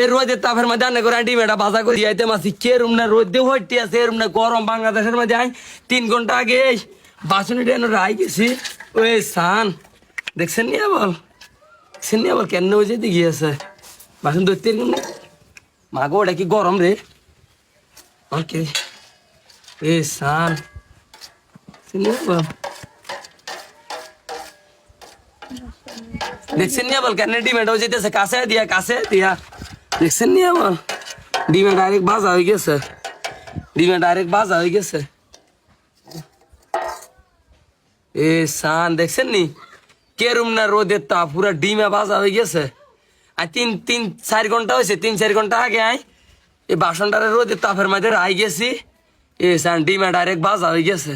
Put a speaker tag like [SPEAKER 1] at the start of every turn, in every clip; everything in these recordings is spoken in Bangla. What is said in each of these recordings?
[SPEAKER 1] এই রোদের তাপের মধ্যে আনে করে ডিম এটা বাজা করে দিয়াইতে মাসি। কে রুম না রোদ দিয়ে হইতে আছে এরম না গরম বাংলাদেশের মধ্যে আই তিন ঘণ্টা আগে বাসনে ডেন রাই গেছি। ওই সান, দেখছেন নিয়ে বল দেখছেন নিয়ে বল কেন ওই যেতে গিয়েছে বাসন ধরতে এরকম না? মাগো ওটা কি গরম রে? ওকে এ সান, দেখছেন দেখছেন বল কেন ডিমেটা হয়ে যেতেছে? কাছে দিয়া কাছে দিয়া। দেখছেন নিয়ে বল ডিমে ডাইরেক্ট বাজা হয়ে গেছে। ডিমে ডাইরেক্ট বাজা হয়ে গেছে। এ সান, দেখছেন নি? কেরুম না রোদের তাপ, পুরা ডিমে বাজা হয়ে গেছে। আর তিন তিন, চার ঘণ্টা হয়েছে, তিন, চার ঘণ্টা আগে আই, এই বাসনটারে রোদের তাপের মধ্যে রাই গেছি। এ সান, ডিমে ডাইরেক্ট বাজা হয়ে গেছে।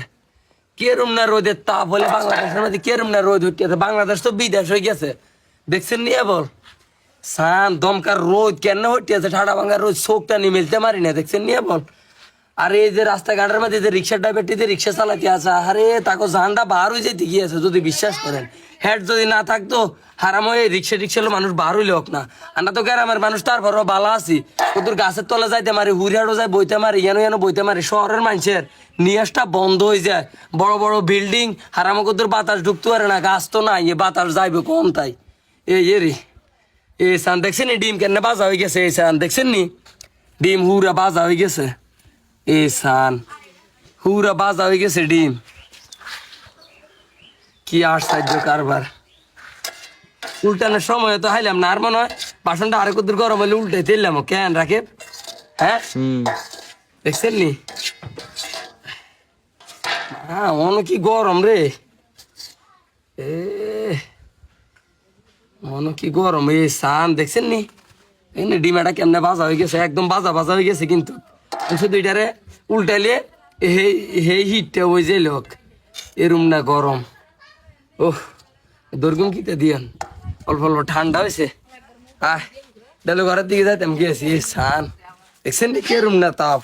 [SPEAKER 1] কেরম না রোদের তাপ হলে বাংলাদেশের মধ্যে কেরম না রোদ উঠতে বাংলাদেশ তো বিদেশ হয়ে গেছে। দেখছেন নি বল? সান দমকার রোদ কেন হইতে আছে ঠাডা ভাঙ্গার রোদ, চোখটা নিয়ে মিলতে মারি না, দেখছেন নিয়ে বল। আর এই যে রাস্তাঘাটের মধ্যে যে রিক্সা ড্রাইভারটি যে রিক্সা চালাতে আছে আরে তাকে জানটা বার হয়ে যেতে গিয়েছে যদি বিশ্বাস করেন। হেড যদি না থাকতো, হারাম হয়ে রিক্সা রিক্সা মানুষ বার হইলে হোক না। আমরা তো গ্রামের মানুষ, তারপরও বালা আছি। কত গাছের তলে যাইতে মারি হুড়িয়াড়ো যায়, বইতে মারি, ইয়ানো ইয়ানো বইতে মারি, শহরের মানুষের নিয়াসটা বন্ধ হয়ে যায়। বড় বড় বিল্ডিং হারামো কত বাতাস ঢুকতে পারে না, গাছ তো নাই বাতাস যাইবে কম তাই। এই এ রে। এ সান দেখছেন ডিম কেন বাজা হয়ে গেছে? এই সান দেখছেন নি? ডিম হুরা বাজা হয়ে গেছে। এ সান হুরা বাজা হয়ে গেছে ডিম। কি আশ্চর্য কারবার। উল্টানোর সময় তো হাইলাম না আর মনে হয় বাসনটা আরেক দূর গরম হলে উল্টে দিলাম কেন রাখে হ্যাঁ? দেখছেন নি? হ্যাঁ অনেক কি গরম রে? এ মনে কি গরম? এই সান দেখছেন নি? এনে ডিমাটা কেমনে বাজা হয়ে গেছে? একদম বাজা বাজা হয়ে গেছে কিন্তু। শুধু এটারে উল্টাইলে হে হিটটা ওই যে লোক, এরম না গরম। ওহ, দুর্গম কিতে দিয়ান? অল্প অল্প ঠান্ডা হয়েছে। আহ ডালে ঘরের দিকে যাইতাম, গিয়েছি সান দেখছেন নি কেরম না তাপ?